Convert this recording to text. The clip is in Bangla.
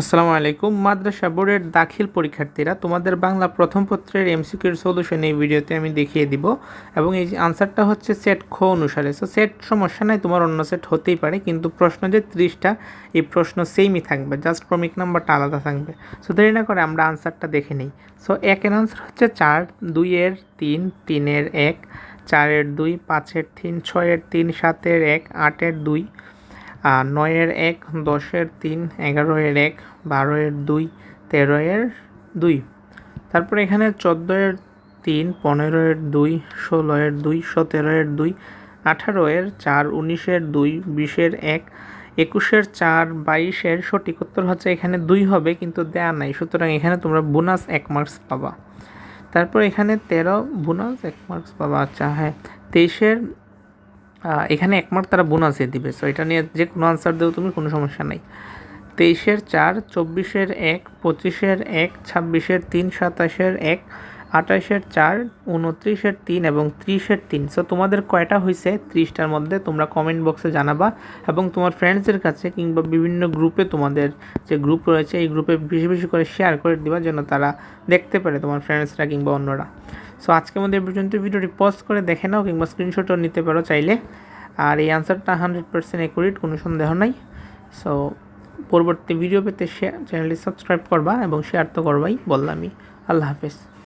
আসসালামু আলাইকুম। মাদ্রাসা বোর্ডের দাখিল পরীক্ষার্থীরা, তোমাদের বাংলা প্রথম পত্রের এমসিকিউর সলিউশন এই ভিডিওতে আমি দেখিয়ে দিব এবং এই আনসারটা হচ্ছে সেট খ অনুসারে। সো সেট সমস্যা নাই, তোমার অন্য সেট হতেই পারে, কিন্তু প্রশ্ন যে ত্রিশটা, এই প্রশ্ন সেমই থাকবে জাস্ট ক্রমিক নাম্বারটা আলাদা থাকবে। সো দেরি না করে আমরা আনসারটা দেখে নিই। সো একের আনসার হচ্ছে চার, দুইয়ের তিন, তিনের এক, চারের দুই, পাঁচের তিন, ছয়ের তিন, সাতের এক, আটের দুই নয়ের এক, দশের তিন, এগারোয়ের এক, বারোয়ের দুই, তেরোয়ের দুই। তারপর এখানে চোদ্দোয়ের তিন, পনেরোয়ের দুই, ষোলোয়ের দুই, সতেরোয়ের দুই, আঠারোয়ের চার, উনিশের দুই, বিশের এক, একুশের চার, বাইশের সঠিক উত্তর হচ্ছে এখানে দুই হবে, কিন্তু দেয়া নাই। সুতরাং এখানে তোমরা বোনাস এক মার্কস পাবা। তারপর এখানে তেরো বোনাস এক মার্কস পাবা। আচ্ছা হ্যাঁ তেইশের এখানে এক মার্ক তারা বোনাসে দিবে। সো এটা নিয়ে যে কোনো আনসার দেও তুমি, কোনো সমস্যা নাই। তেইশের চার, চব্বিশের এক, পঁচিশের এক, ছাব্বিশের তিন, সাতাশের এক আঠাশের চার, উনত্রিশের তিন এবং ত্রিশের তিন। সো তোমাদের কয়টা হয়েছে ত্রিশটার মধ্যে তোমরা কমেন্ট বক্সে জানাবা এবং তোমার ফ্রেন্ডসদের কাছে কিংবা বিভিন্ন গ্রুপে তোমাদের যে গ্রুপ রয়েছে, এই গ্রুপে বেশি বেশি করে শেয়ার করে দিবা যেন তারা দেখতে পারে তোমার ফ্রেন্ডসরা কিংবা অন্যরা। সো আজকের মধ্যে পর্যন্ত ভিডিওটি পজ করে দেখে নাও কিংবা স্ক্রিনশটও নিতে পারো চাইলে। আর এই আনসারটা হান্ড্রেড পার্সেন্ট একুরেট কোনো সন্দেহ নাই। সো পরবর্তী ভিডিও পেতে শেয়ার চ্যানেলটি সাবস্ক্রাইব করবা এবং শেয়ার তো করবাই। বললামই। আল্লাহ হাফেজ।